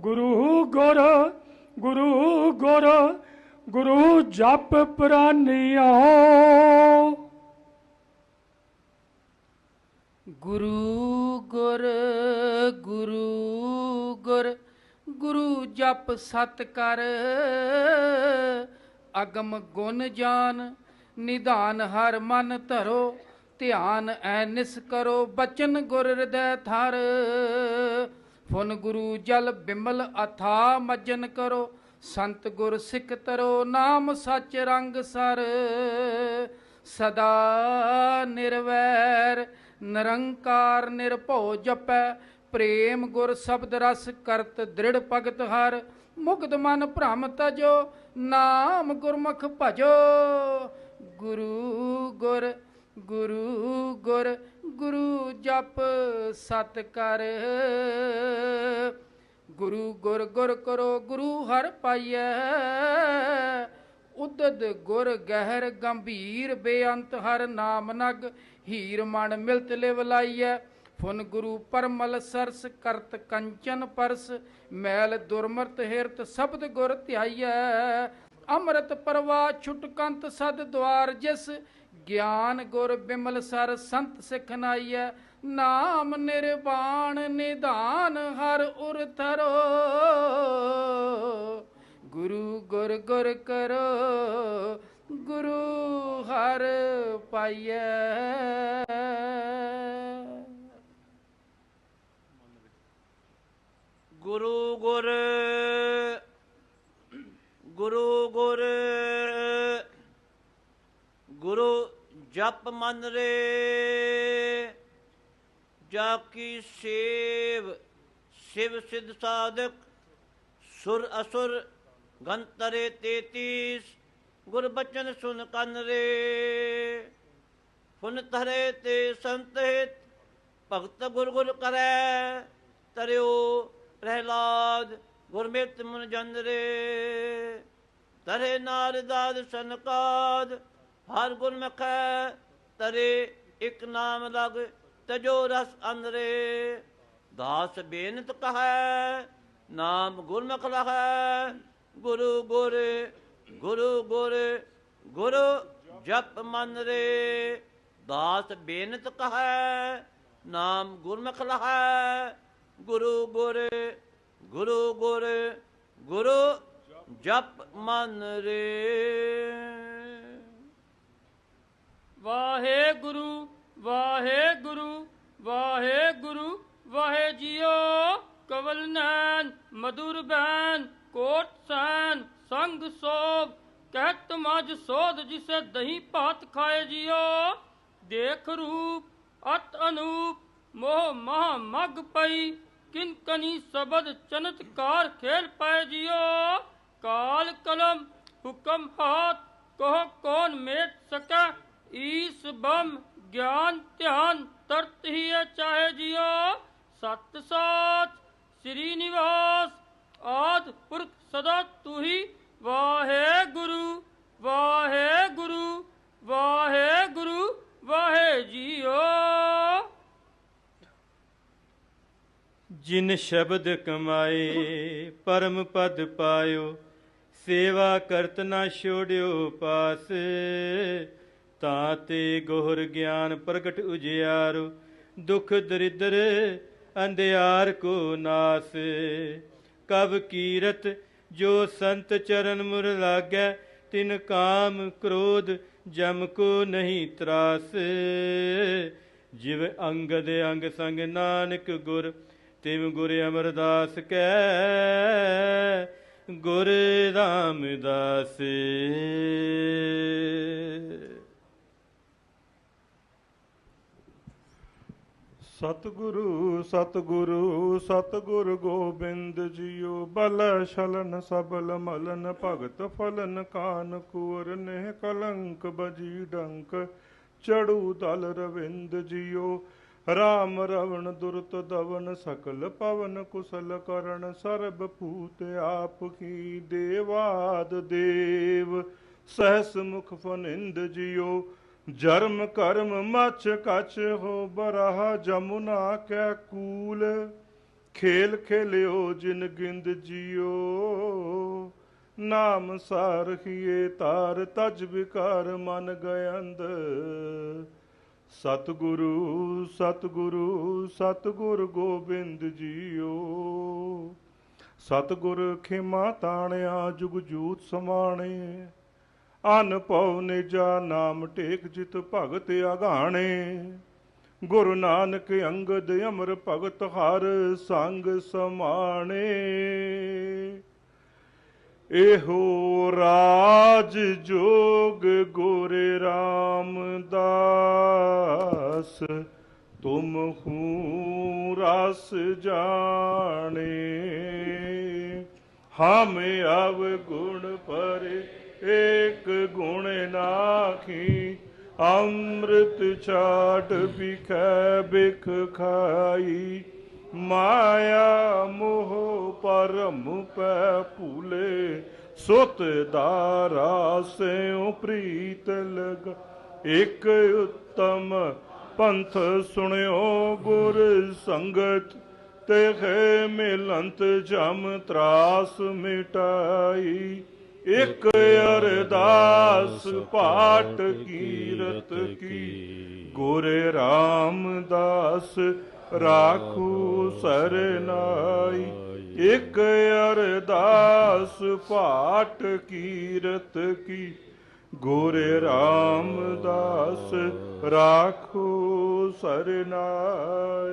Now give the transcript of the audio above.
ਗੁਰੂ ਗੁਰ ਗੁਰੂ ਗੁਰ, ਗੁਰੂ ਜਪ ਪ੍ਰਾਨਿਓ। ਗੁਰੂ ਗੁਰ ਗੁਰੂ ਗੁਰ, ਗੁਰੂ ਜਪ ਸਤ ਕਰ ਅਗਮ ਗੁਣ ਜਾਨ, ਨਿਧਾਨ ਹਰ ਮਨ ਧਰੋ, ਧਿਆਨ ਐ ਨਿਸ ਕਰੋ, ਬਚਨ ਗੁਰ ਹਿਰਦੈ ਥਰ ਫੁਨ ਗੁਰੂ ਜਲ ਬਿਮਲ ਅਥਾ ਮਜਨ ਕਰੋ, ਸੰਤ ਗੁਰ ਸਿੱਖ ਤਰੋ ਨਾਮ ਸੱਚ ਰੰਗ ਸਰ। ਸਦਾ ਨਿਰਵੈਰ, ਨਿਰੰਕਾਰ ਨਿਰਭਉ ਜਪੈ, ਪ੍ਰੇਮ ਗੁਰ ਸ਼ਬਦ ਰਸ ਕਰਤ ਦ੍ਰਿੜ ਭਗਤ ਹਰ। ਮੁਕਤ ਮਨ ਭ੍ਰਮ ਤਜੋ, ਨਾਮ ਗੁਰਮੁਖ ਭਜੋ। ਗੁਰੂ ਗੁਰ ਗੁਰੂ ਗੁਰ, ਗੁਰੂ ਜਪ ਸਤ ਕਰ। ਗੁਰੂ ਗੁਰ ਗੁਰ ਕਰੋ, ਗੁਰੂ ਹਰ ਪਾਈਐ। ਉਦਦ ਗੁਰ ਗਹਿਰ ਗੰਭੀਰ, ਬੇਅੰਤ ਹਰ ਨਾਮ ਨਗ। ਹੀਰ ਮਨ ਮਿਲਤ ਲਿਵ ਲਾਈਐ। ਫੁਨ ਗੁਰੂ ਪਰਮਲ ਸਰਸ ਕਰਤ ਕੰਚਨ ਪਰਸ। ਮੈਲ ਦੁਰਮਰਤ ਹਿਰਤ ਸ਼ਬਦ ਗੁਰ ਧਿਆਈਐ। ਅੰਮ੍ਰਿਤ ਪ੍ਰਵਾਹ ਛੁਟਕੰਤ ਸਦ ਦਵਾਰ ਜਿਸ। ਗਿਆਨ ਗੁਰ ਬਿਮਲ ਸਰ ਸੰਤ ਸਿੱਖ ਨਾਈਐ, ਨਾਮ ਨਿਰਵਾਣ ਨਿਧਾਨ ਹਰ ਉਰ ਥਰੋ ਗੁਰੂ ਗੁਰ ਗੁਰ ਕਰੋ, ਗੁਰੂ ਹਰ ਪਾਈਐ। ਗੁਰੂ ਗੁਰ ਗੁਰ ਗੁਰੂ ਜਪ ਮਨ ਰੇ, ਜਾ ਕੀ ਸੇਵ, ਸਿਵ ਸਿਧ ਸਾਧਕ, ਸੁਰ ਅਸੁਰ, ਗੰਤਰੇ 33 ਗੁਰ ਬਚਨ ਸੁਨ ਕੰਨ ਰੇ। ਫੁਨ ਤਰੇ ਤੇ ਸੰਤ ਹਿਤ ਭਗਤ ਗੁਰ ਗੁਰ ਕਰੈ, ਤਰਿਓ ਪ੍ਰਹਿਲਾਦ, ਗੁਰਮਿਤ ਮਨ ਜਨ ਰੇ। ਤਰੇ ਨਾਰਦਾਦ ਸਨਕਾਦ ਹਰ ਗੁਰ ਮਖੈ ਤਰੇ ਇਕ ਨਾਮ ਲਗ, ਤਜੋ ਰਸ ਅੰਦਰੇ। ਦਾਸ ਬੇਨਤ ਕਹੈ, ਨਾਮ ਗੁਰਮੁਖ ਲਹੈ। ਗੁਰੂ ਗੁਰ ਗੁਰੂ ਗੁਰ, ਗੁਰੂ ਜਪ ਮਨ ਰੇ। ਦਾਸ ਬੇਨਤ ਕਹੈ, ਨਾਮ ਗੁਰਮੁਖ ਲਹੈ। ਗੁਰੂ ਗੁਰ ਗੁਰੂ ਗੁਰ, ਗੁਰੂ ਜਪ ਮਨ ਰੇ। ਵਾਹਿਗੁਰੂ ਵਾਹਿਗੁਰੂ ਵਾਹਿਗੁਰੂ ਵਾਹਿ ਜੀਓ ਕਵਲ ਨੈਣ ਮధుਰ ਬੈਨ ਕੋਟ ਸੈਨ ਸੰਗ ਸੋਭ ਕਹਿਤ ਮਜ ਸੋਧ ਜਿਸੇ ਦਹੀਂ ਭਾਤ ਖਾਏ ਜੀਓ। ਦੇਖ ਰੂਪ, ਅਤ ਅਨੂਪ, ਮੋਹ ਮਹਾ ਮਗ ਪਈ, ਕਿਨ ਕਨੀ ਸਬਦ ਚਨਤਕਾਰ ਖੇਲ ਪਾਏ ਜੀਓ। ਕਾਲ ਕਲਮ, ਹੁਕਮ ਹਾਥ, ਕਹ ਕੌਣ ਮੇਟ ਸਕੈ ਈਸ ਬਮ ਗਿਆਨ ਧਿਆਨ ਤਰਤ ਹੀ ਹੈ, ਚਾਹੇ ਜਿਓ ਸਤ ਸਾਚ ਸ੍ਰੀ ਨਿਵਾਸ ਆਦ ਪੁਰਖ ਸਦਾ ਤੂੰ ਹੀ ਵਾਹਿਗੁਰੂ ਵਾਹਿਗੁਰੂ ਵਾਹਿਗੁਰੂ, ਵਾਹਿ ਜੀਓ। ਜਿਨ ਸ਼ਬਦ ਕਮਾਏ, ਪਰਮ ਪਦ ਪਾਇਓ, ਸੇਵਾ ਕਰਤ ਨਾ ਛੋੜਿਓ ਪਾਸੇ। ਤਾਂ ਤੇ ਗੋਹਰ ਗਿਆਨ ਪ੍ਰਗਟ ਉਜਿਆਰੋ, ਦੁਖ ਦਰਿਦਰ ਅੰਧਿਆਰ ਕੋ ਨਾਸ। ਕਬ ਕੀਰਤ ਜੋ ਸੰਤ ਚਰਨ ਮੁਰ ਲਾਗੈ, ਤਿਨ ਕਾਮ ਕ੍ਰੋਧ ਜਮ ਕੋ ਨਹੀਂ ਤਰਾਸ। ਜਿਵ ਅੰਗਦ ਅੰਗ ਸੰਗ ਨਾਨਕ ਗੁਰ, ਤਿਵ ਗੁਰ ਅਮਰਦਾਸ ਕੈ, ਗੁਰ ਰਾਮਦਾਸ। ਸਤਿਗੁਰੂ ਸਤਿਗੁਰੂ, ਸਤਿਗੁਰ ਗੋਬਿੰਦ ਜੀਓ, ਬਲ ਛਲਨ ਸਬਲ ਮਲਨ ਭਗਤ ਫਲਨ ਕਾਨ ਕੂਰ ਨਹਿ ਕਲੰਕ ਬਜੀ ਡੰਕ। ਚੜੂ ਦਲ ਰਵਿੰਦ ਜੀਓ, ਰਾਮ ਰਵਣ ਦੁਰਤ ਦਵਨ ਸਕਲ ਪਵਨ ਕੁਸਲ ਕਰਨ ਸਰਬ ਭੂਤ ਆਪ ਕੀ ਦੇਵਾਦ ਦੇਵ। ਸਹਸ ਮੁਖ ਫਨਿੰਦ ਜੀਓ ਜਰਮ ਕਰਮ ਮਛ ਕਛ ਹੋ ਬਰਹ, ਜਮੁਨਾ ਕੈ ਕੂਲ। ਖੇਲ ਖੇਲਿਓ, ਜਿਨ ਗਿੰਦ ਜਿਓ। ਨਾਮ ਸਾਰਖੀਏ ਤਾਰ, ਤਜ ਵਿਕਾਰ ਮਨ ਗਇੰਦ ਸਤਿਗੁਰੂ ਸਤਿਗੁਰੂ, ਸਤਿਗੁਰ ਗੋਬਿੰਦ ਜੀਓ। ਸਤਿਗੁਰ ਖਿਮਾ ਤਾਣਿਆ, ਜੁਗ ਜੂਤ ਸਮਾਣੇ। ਅਨ ਪਉ ਨਿਜਾ ਨਾਮ ਟੇਕ ਜਿਤ ਭਗਤ ਅਗਾਣੇ। ਗੁਰੂ ਨਾਨਕ ਅੰਗਦ ਅਮਰ ਭਗਤ ਹਰ ਸੰਗ ਸਮਾਣੇ। ਇਹੋ ਰਾਜ ਜੋਗ ਗੁਰ ਰਾਮਦਾਸ, ਤੁਮ ਹੂੰ ਰਸ ਜਾਣੇ। ਹਮ ਅਵ ਗੁਣ ਪਰੇ ਏਕ ਗੁਣ ਨਾਖੀ, ਅੰਮ੍ਰਿਤ ਛਾਟ ਬਿਖੈ ਬਿਖ ਖਾਈ। ਮਾਇਆ ਮੋਹ ਪਰਮ ਪੈ ਭੂਲੇ, ਸੁਤ ਦਾਰਾ ਸਿਉ ਪ੍ਰੀਤ ਲਗ। ਇਕ ਉਤਮ ਪੰਥ ਸੁਣਿਓ ਗੁਰ ਸੰਗਤ ਤੇ ਮਿਲੰਤ ਜਮ ਤਰਾਸ ਮਿਟਾਈ। ਇਕ ਅਰਦਾਸ ਪਾਠ ਕੀਰਤ ਕੀ। ਗੁਰ ਰਾਮਦਾਸ ਰਾਖੂ ਸਰਨਾਈ। ਇਕ ਅਰਦਾਸ ਪਾਠ ਕੀਰਤ ਕੀ। ਗੁਰ ਰਾਮਦਾਸ ਰਾਖੂ ਸਰਨਾਈ।